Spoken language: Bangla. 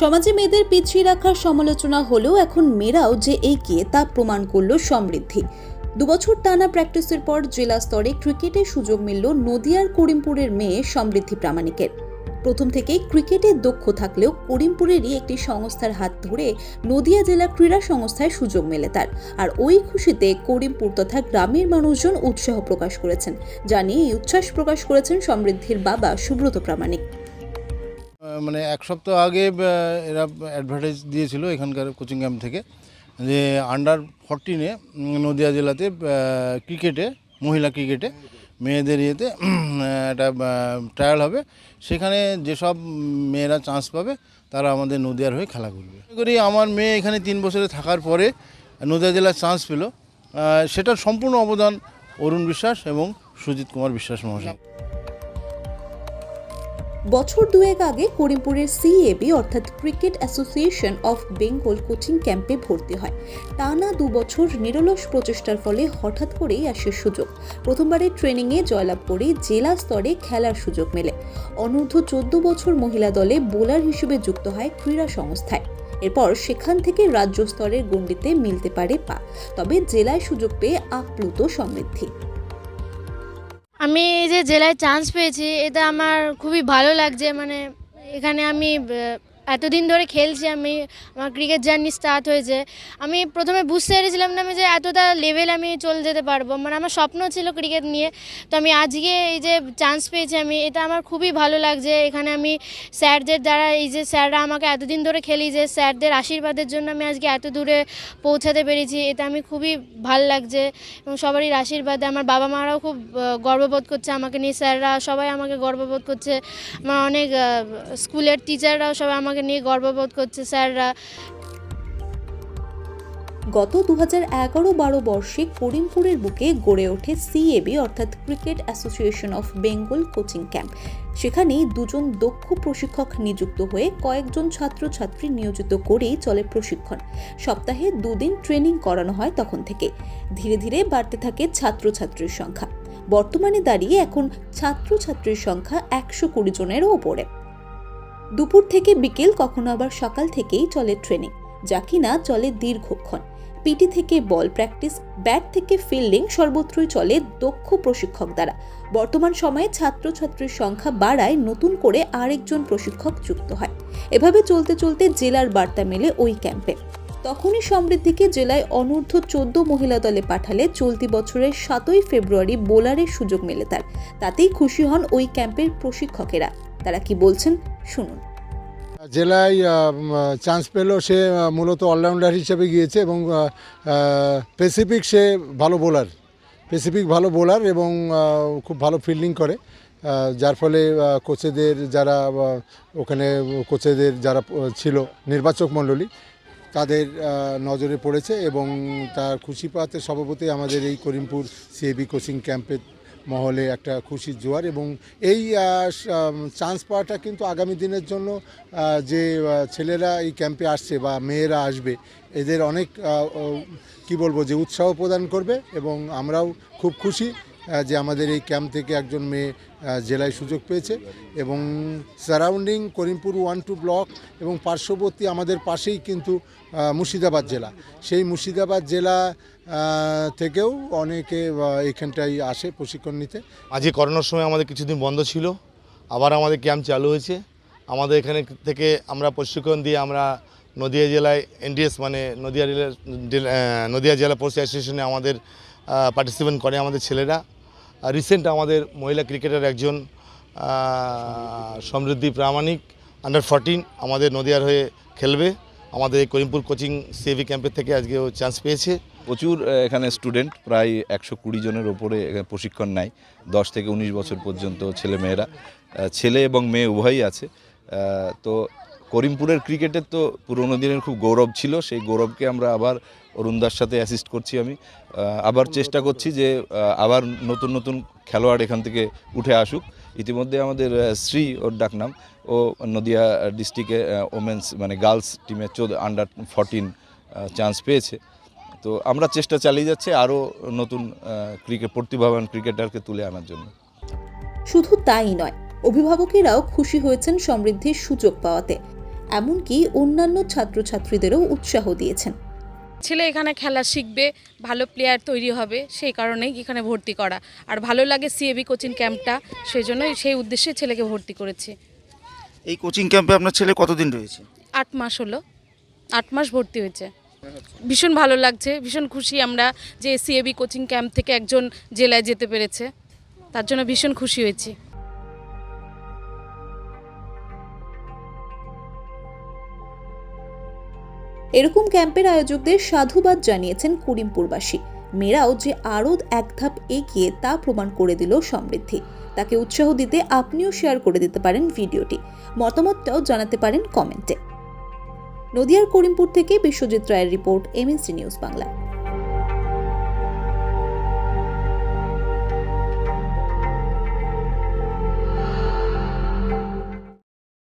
সমাজে মেয়েদের পিছিয়ে রাখার সমালোচনা হলেও এখন মেয়েরাও যে এগিয়ে তা প্রমাণ করল সমৃদ্ধি। দুবছর টানা প্র্যাকটিসের পর জেলা স্তরে ক্রিকেটে সুযোগ মিলল নদিয়ার করিমপুরের মেয়ে সমৃদ্ধি প্রামাণিকের। প্রথম থেকেই ক্রিকেটে দক্ষ থাকলেও করিমপুরেরই একটি সংস্থার হাত ধরে নদিয়া জেলা ক্রীড়া সংস্থায় সুযোগ মেলে তার। আর ওই খুশিতে করিমপুর তথা গ্রামের মানুষজন উৎসাহ প্রকাশ করেছেন। যা নিয়ে এই উচ্ছ্বাস প্রকাশ করেছেন সমৃদ্ধির বাবা সুব্রত প্রামাণিক। মানে এক সপ্তাহ আগে এরা অ্যাডভার্টাইজ দিয়েছিল এখানকার কোচিং ক্যাম্প থেকে যে আন্ডার ফরটিনে নদিয়া জেলাতে ক্রিকেটে, মহিলা ক্রিকেটে মেয়েদের ইয়েতে একটা ট্রায়াল হবে। সেখানে যেসব মেয়েরা চান্স পাবে, তারা আমাদের নদিয়ার হয়ে খেলা করবে। করি আমার মেয়ে এখানে তিন বছরে থাকার পরে নদিয়া জেলার চান্স পেল। সেটার সম্পূর্ণ অবদান অরুণ বিশ্বাস এবং সুজিত কুমার বিশ্বাস মহাশয়। বছর দুয়েক আগে করিমপুরের সিএবি অর্থাৎ cricket association of Bengal coaching ক্যাম্পে ভর্তি হয়। টানা দু বছর নিরলস প্রচেষ্টার ফলে হঠাৎ করেই আসে সুযোগ। প্রথমবারের ট্রেনিংয়ে জয়লাভ করে জেলা স্তরে খেলার সুযোগ মেলে। অনূর্ধ্ব চোদ্দ বছর মহিলা দলে বোলার হিসেবে যুক্ত হয় ক্রীড়া সংস্থায়। এরপর সেখান থেকে রাজ্য স্তরের গণ্ডিতে মিলতে পারে পা। তবে জেলায় সুযোগ পেয়ে আপ্লুত সমৃদ্ধি। আমি এই যে জেলায় চান্স পেয়েছি এটা আমার খুবই ভালো লাগছে। মানে এখানে আমি এতদিন ধরে খেলছি আমি, আমার ক্রিকেট জার্নি স্টার্ট হয়েছে। আমি প্রথমে বুঝতে পেরেছিলাম না আমি যে এতটা লেভেল আমি চলে যেতে পারব। মানে আমার স্বপ্ন ছিল ক্রিকেট নিয়ে। তো আমি আজকে এই যে চান্স পেয়েছি আমি, এটা আমার খুবই ভালো লাগছে। এখানে আমি স্যারদের দ্বারা, এই যে স্যাররা আমাকে এতদিন ধরে খেলি যে স্যারদের আশীর্বাদের জন্য আমি আজকে এত দূরে পৌঁছাতে পেরেছি। এটা আমি খুবই ভালো লাগছে এবং সবারই আশীর্বাদে। আমার বাবা মারাও খুব গর্ববোধ করছে আমাকে নিয়ে। স্যাররা সবাই আমাকে গর্ববোধ করছে। আমার অনেক স্কুলের টিচাররাও সবাই আমাকে নিয়ে গর্ববোধ করছে স্যাররা গত দু হাজার এগারো বারো বর্ষে করিমপুরের বুকে গড়ে ওঠে সিএবি, অর্থাৎ cricket association of Bengal coaching camp. সেখানেই দুজন দক্ষ প্রশিক্ষক নিযুক্ত হয়ে কয়েকজন ছাত্রছাত্রী নিয়োজিত করেই চলে প্রশিক্ষণ। সপ্তাহে দুদিন ট্রেনিং করানো হয় তখন থেকে। ধীরে ধীরে বাড়তে থাকে ছাত্রছাত্রীর সংখ্যা। বর্তমানে দাঁড়িয়ে এখন ছাত্রছাত্রীর সংখ্যা একশো কুড়ি জনেরও ওপরে। দুপুর থেকে বিকেল কখনো আবার সকাল থেকেই চলে ট্রেনিং যা কিনা চলে দীর্ঘক্ষণ। পিটি থেকে বল প্র্যাকটিস ব্যাট থেকে ফিল্ডিং সর্বত্রই চলে দক্ষ প্রশিক্ষক দ্বারা। বর্তমান সময়ে ছাত্রছাত্রীর সংখ্যা বাড়ায়, নতুন করে আরেকজন প্রশিক্ষক যুক্ত হয়। এভাবে চলতে চলতে জেলার বার্তা মেলে ওই ক্যাম্পে তখনই সমৃদ্ধিকে জেলায় অনূর্ধ্ব চোদ্দ মহিলা দলে পাঠালে চলতি বছরের সাতই ফেব্রুয়ারি বোলারের সুযোগ মেলে তার। তাতেই খুশি হন ওই ক্যাম্পের প্রশিক্ষকেরা। তারা কি বলছেন? শুনুন। জেলায় চান্স পেল সে মূলত অলরাউন্ডার হিসেবে গিয়েছে এবং প্যাসিফিক সে ভালো বোলার প্যাসিফিক ভালো বোলার এবং খুব ভালো ফিল্ডিং করে। যার ফলে কোচেদের যারা ওখানে কোচেদের যারা ছিল নির্বাচক মণ্ডলী, তাদের নজরে পড়েছে এবং তার খুশি পাতে সভাপতি আমাদের এই করিমপুর সিএবি কোচিং ক্যাম্পের মহলে একটা খুশির জোয়ার এবং এই চান্স পাওয়াটা কিন্তু আগামী দিনের জন্য যে ছেলেরা এই ক্যাম্পে আসছে বা মেয়েরা আসবে, এদের অনেক কি বলব, যে উৎসাহ প্রদান করবে এবং আমরাও খুব খুশি। যে আমাদের এই ক্যাম্প থেকে একজন মেয়ে জেলায় সুযোগ পেয়েছে এবং surrounding Karimpur one two block এবং পার্শ্ববর্তী আমাদের পাশেই কিন্তু মুর্শিদাবাদ জেলা। সেই মুর্শিদাবাদ জেলা থেকেও অনেকে এখানটায় আসে প্রশিক্ষণ নিতে। আজকে করোনার সময় আমাদের কিছুদিন বন্ধ ছিল, আবার আমাদের ক্যাম্প চালু হয়েছে। আমাদের এখানে থেকে আমরা প্রশিক্ষণ দিয়ে আমরা নদিয়া জেলায় এনডিএস মানে নদিয়া নদিয়া জেলা পোস্ট অ্যাসোসিয়েশনে আমাদের পার্টিসিপেন্ট করে আমাদের ছেলেরা। রিসেন্ট আমাদের মহিলা ক্রিকেটার একজন সমৃদ্ধি প্রামাণিক আন্ডার ফোরটিন আমাদের নদিয়ার হয়ে খেলবে। আমাদের এই করিমপুর কোচিং সিএভি ক্যাম্পের থেকে আজকে ও চান্স পেয়েছে। প্রচুর এখানে স্টুডেন্ট প্রায় একশো কুড়ি জনের ওপরে প্রশিক্ষণ নেয়। দশ থেকে উনিশ বছর পর্যন্ত ছেলে মেয়েরা ছেলে এবং মেয়ে উভয়ই আছে। তো করিমপুরের ক্রিকেটের তো পুরোনো দিনের খুব গৌরব ছিল সেই গৌরবকে আমরা আবার অরুণদার সাথে অ্যাসিস্ট করছি আমি। আবার চেষ্টা করছি যে আবার নতুন নতুন খেলোয়াড় এখান থেকে উঠে আসুক। ইতিমধ্যে আমাদের শ্রী ওর ডাকনাম ও নদিয়া ডিস্ট্রিক্টে ওমেন্স মানে গার্লস টিমে চোদ্দ আন্ডার ফরটিন চান্স পেয়েছে। তো আমরা চেষ্টা চালিয়ে যাচ্ছি আরও নতুন ক্রিকেট প্রতিভাবান ক্রিকেটারকে তুলে আনার জন্য। শুধু তাই নয় অভিভাবকেরাও খুশি হয়েছেন সমৃদ্ধির সুযোগ পাওয়াতে। এমনকি অন্যান্য ছাত্রছাত্রীদেরও উৎসাহ দিয়েছেন। ছেলে এখানে খেলা শিখবে ভালো প্লেয়ার তৈরি হবে সেই কারণেই এখানে ভর্তি করা। আর ভালো লাগে সিএবি কোচিং ক্যাম্পটা সেই জন্যই সেই উদ্দেশ্যে ছেলেকে ভর্তি করেছি। এই কোচিং ক্যাম্পে আপনার ছেলে কতদিন রয়েছে? আট মাস হলো। আট মাস ভর্তি হয়েছে। ভীষণ ভালো লাগছে ভীষণ খুশি আমরা যে সিএবি কোচিং ক্যাম্প থেকে একজন জেলায় যেতে পেরেছে। তার জন্য ভীষণ খুশি হয়েছি। এরকম ক্যাম্পের আয়োজকদের সাধুবাদ জানিয়েছেন করিমপুরবাসী মেয়েরাও যে আরও এক ধাপ এগিয়ে তা প্রমাণ করে দিল সমৃদ্ধি। তাকে উৎসাহ দিতে আপনিও শেয়ার করে দিতে পারেন ভিডিওটি। মতামতটাও জানাতে পারেন কমেন্টে। নদিয়ার করিমপুর থেকে বিশ্বজিৎ রায়ের রিপোর্ট এমএনসি নিউজ বাংলা।